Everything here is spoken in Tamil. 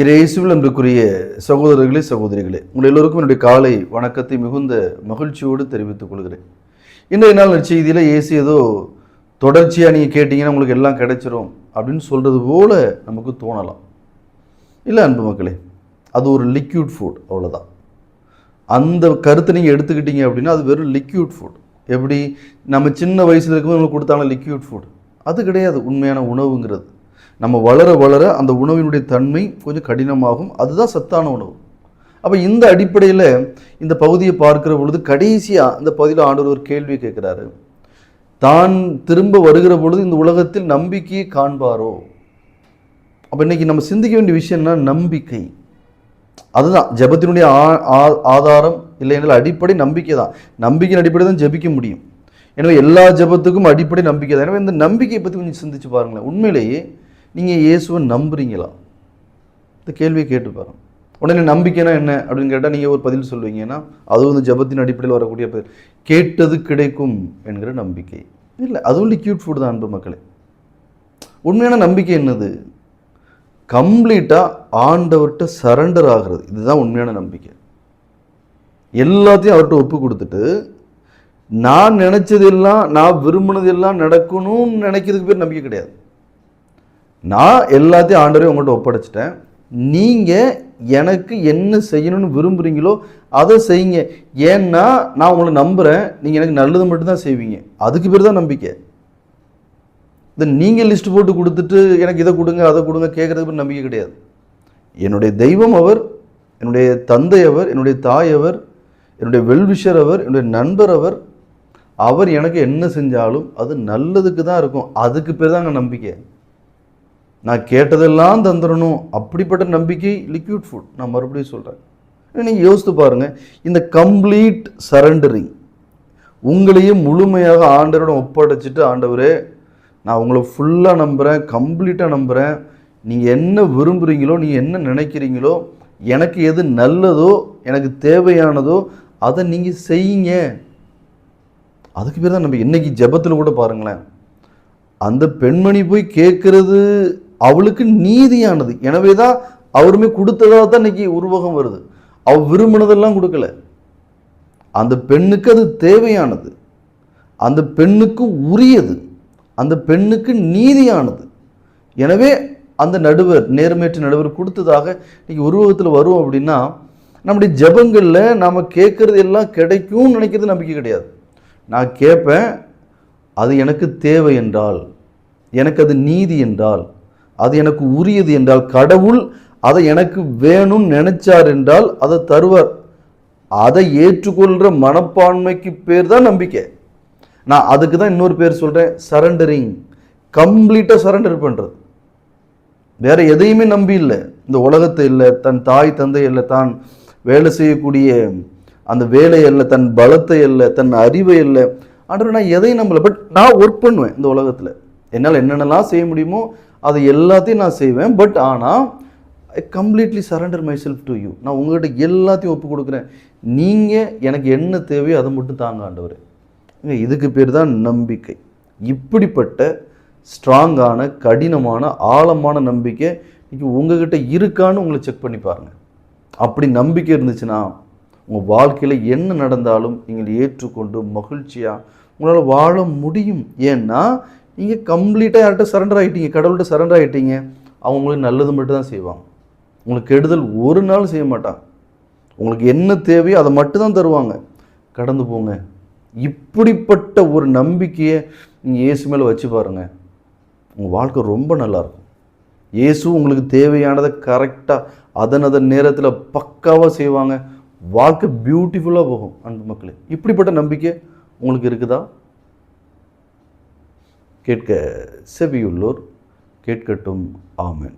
இயேசுவில் அன்புக்குரிய சகோதரர்களே சகோதரிகளே உங்கள் எல்லோருக்கும் என்னுடைய காலை வணக்கத்தை மிகுந்த மகிழ்ச்சியோடு தெரிவித்துக் கொள்கிறேன். இன்றைய நாள் செய்தியில் ஏசி ஏதோ தொடர்ச்சியாக நீங்கள் கேட்டிங்கன்னா உங்களுக்கு எல்லாம் கிடைச்சிரும் அப்படின்னு சொல்கிறது போல் நமக்கு தோணலாம். இல்லை அன்பு மக்களே அது ஒரு லிக்யூட் ஃபுட் அவ்வளோதான் அந்த கருத்தை நீங்கள் எடுத்துக்கிட்டீங்க அப்படின்னா அது வெறும் லிக்யூட் ஃபுட் எப்படி? நம்ம சின்ன வயசில் இருக்கும்போது நம்மளுக்கு கொடுத்தாலும் லிக்யூட் ஃபுட் அது கிடையாது உண்மையான உணவுங்கிறது. நம்ம வளர வளர அந்த உணவினுடைய தன்மை கொஞ்சம் கடினமாகும். அதுதான் சத்தான உணவு. அப்போ இந்த அடிப்படையில் இந்த பகுதியை பார்க்கிற பொழுது கடைசியாக இந்த பகுதியில் ஆண்டவர் ஒரு கேள்வி கேட்குறாரு. தான் திரும்ப வருகிற பொழுது இந்த உலகத்தில் நம்பிக்கையை காண்பாரோ? அப்போ இன்னைக்கு நம்ம சிந்திக்க வேண்டிய விஷயம்னா நம்பிக்கை. அதுதான். ஜெபத்தினுடைய ஆ- ஆ- ஆதாரம் இல்லை என்றால் அடிப்படை நம்பிக்கை தான். நம்பிக்கையின் அடிப்படை தான் ஜெபிக்க முடியும். எனவே எல்லா ஜெபத்துக்கும் அடிப்படை நம்பிக்கை தான். எனவே இந்த நம்பிக்கையை பற்றி கொஞ்சம் சிந்திச்சு பாருங்களேன். உண்மையிலேயே நீங்கள் இயேசுவை நம்புறீங்களா? இந்த கேள்வியை கேட்டு பாருங்க. உடனே நம்பிக்கைனா என்ன அப்படின்னு கேட்டால் நீங்கள் ஒரு பதில் சொல்லுவீங்கன்னா அதுவும் இந்த ஜெபத்தின் அடிப்படையில் வரக்கூடிய பதில். கேட்டது கிடைக்கும் என்கிற நம்பிக்கை. இல்லை அதுவும் லிக்யூட் ஃபுட் தான் அன்பு மக்களே. உண்மையான நம்பிக்கை என்னது? கம்ப்ளீட்டாக ஆண்டவர்கிட்ட சரண்டர் ஆகிறது. இதுதான் உண்மையான நம்பிக்கை. எல்லாத்தையும் அவர்கிட்ட ஒப்பு கொடுத்துட்டு நான் நினச்சதெல்லாம் நான் விரும்பினதெல்லாம் நடக்கணும்னு நினைக்கிறதுக்கு பேர் நம்பிக்கை கிடையாது. நான் எல்லாத்தையும் ஆண்டவரையும் உங்கள்கிட்ட ஒப்படைச்சிட்டேன். நீங்கள் எனக்கு என்ன செய்யணும்னு விரும்புகிறீங்களோ அதை செய்யுங்க. ஏன்னா நான் உங்களை நம்புகிறேன் நீங்கள் எனக்கு நல்லது மட்டும்தான் செய்வீங்க. அதுக்கு பேர் தான் நம்பிக்கை. இந்த நீங்கள் லிஸ்ட் போட்டு கொடுத்துட்டு எனக்கு இதை கொடுங்க அதை கொடுங்க கேட்குறதுக்கு பேர் நம்பிக்கை கிடையாது. என்னுடைய தெய்வம் அவர் என்னுடைய தந்தை அவர் என்னுடைய தாய் அவர் என்னுடைய வெல்விஷர் அவர் என்னுடைய நண்பர் அவர் அவர் எனக்கு என்ன செஞ்சாலும் அது நல்லதுக்கு தான் இருக்கும். அதுக்கு பேர் தாங்க நம்பிக்கை. நான் கேட்டதெல்லாம் தந்துடணும். அப்படிப்பட்ட நம்பிக்கை லிக்விட் ஃபுட் நான் மறுபடியும் சொல்கிறேன் நீங்கள் யோசித்து பாருங்கள் இந்த கம்ப்ளீட் சரண்டரிங் உங்களையும் முழுமையாக ஆண்டவரோட ஒப்படைச்சிட்டு ஆண்டவரே நான் உங்களை ஃபுல்லாக நம்புகிறேன் கம்ப்ளீட்டாக நம்புகிறேன் நீங்கள் என்ன விரும்புகிறீங்களோ நீங்கள் என்ன நினைக்கிறீங்களோ எனக்கு எது நல்லதோ எனக்கு தேவையானதோ அதை நீங்கள் செய்யுங்க. அதுக்கு பேர் தான் நம்ம இன்றைக்கி ஜெபத்தில் கூட பாருங்களேன். அந்த பெண்மணி போய் கேட்குறது அவளுக்கு நீதியானது. எனவே தான் அவருமே கொடுத்ததா தான் இன்னைக்கு உருவகம் வருது. அவ விரும்பினதெல்லாம் கொடுக்கல. அந்த பெண்ணுக்கு அது தேவையானது. அந்த பெண்ணுக்கு உரியது. அந்த பெண்ணுக்கு நீதியானது. எனவே அந்த நடுவர் நேர்மையற்ற நடுவர் கொடுத்ததாக இன்னைக்கு உருவகத்தில் வரும் அப்படின்னா நம்முடைய ஜெபங்களில் நாம் கேட்குறது எல்லாம் கிடைக்கும்னு நினைக்கிறது நம்பிக்கை கிடையாது. நான் கேட்பேன் அது எனக்கு தேவை என்றால் எனக்கு அது நீதி என்றால் அது எனக்கு உரியது என்றால் கடவுள் அதை எனக்கு வேணும்னு நினைச்சார் என்றால் அதை தருவார். அதை ஏற்றுக்கொள்கிற மனப்பான்மைக்கு பேர் தான் நம்பிக்கை. நான் அதுக்கு தான் இன்னொரு பேர் சொல்கிறேன் சரண்டரிங் கம்ப்ளீட்டாக சரண்டர் பண்ணுறது வேற எதையுமே நம்பி இல்லை. இந்த உலகத்தை இல்லை தன் தாய் தந்தை இல்லை தான் வேலை செய்யக்கூடிய அந்த வேலை இல்லை தன் பலத்தை இல்லை தன் அறிவை இல்லை. ஆனால் நான் எதையும் நம்பலை. பட் நான் ஒர்க் பண்ணுவேன் இந்த உலகத்தில். என்னால் என்னென்னலாம் செய்ய முடியுமோ அதை எல்லாத்தையும் நான் செய்வேன். பட் ஆனால் I completely surrender myself to you நான் உங்கள்கிட்ட எல்லாத்தையும் ஒப்பு கொடுக்குறேன். நீங்கள் எனக்கு என்ன தேவையோ அதை மட்டும் தாங்க ஆண்டவர். இதுக்கு பேர் தான் நம்பிக்கை. இப்படிப்பட்ட ஸ்ட்ராங்கான கடினமான ஆழமான நம்பிக்கை இன்னைக்கு உங்ககிட்ட இருக்கான்னு உங்களை செக் பண்ணி பாருங்கள் அப்படி நம்பிக்கை இருந்துச்சுன்னா உங்கள் வாழ்க்கையில் என்ன நடந்தாலும் நீங்கள் ஏற்றுக்கொண்டு மகிழ்ச்சியாக உங்களால் வாழ முடியும். ஏன்னா நீங்கள் கம்ப்ளீட்டாக யார்கிட்ட சரண்டர் ஆகிட்டீங்க கடவுள்கிட்ட சரண்டர் ஆகிட்டீங்க அவங்க உங்களுக்கு நல்லது மட்டும் தான் செய்வாங்க. உங்களுக்கு கெடுதல் ஒரு நாள் செய்ய மாட்டான் உங்களுக்கு என்ன தேவையோ அதை மட்டும் தான் தருவாங்க. கடந்து போங்க. இப்படிப்பட்ட ஒரு நம்பிக்கையை நீங்கள் இயேசு மேலே வச்சு பாருங்கள் உங்கள் வாழ்க்கை ரொம்ப நல்லாயிருக்கும் இயேசு உங்களுக்கு தேவையானதை கரெக்டாக அதன் அதன் நேரத்தில் பக்காவாக செய்வாங்க. வாழ்க்கை பியூட்டிஃபுல்லாக போகும் அன்பு மக்களே. இப்படிப்பட்ட நம்பிக்கை உங்களுக்கு இருக்குதா? கேட்க செவியுள்ளோர் கேட்கட்டும் ஆமென்.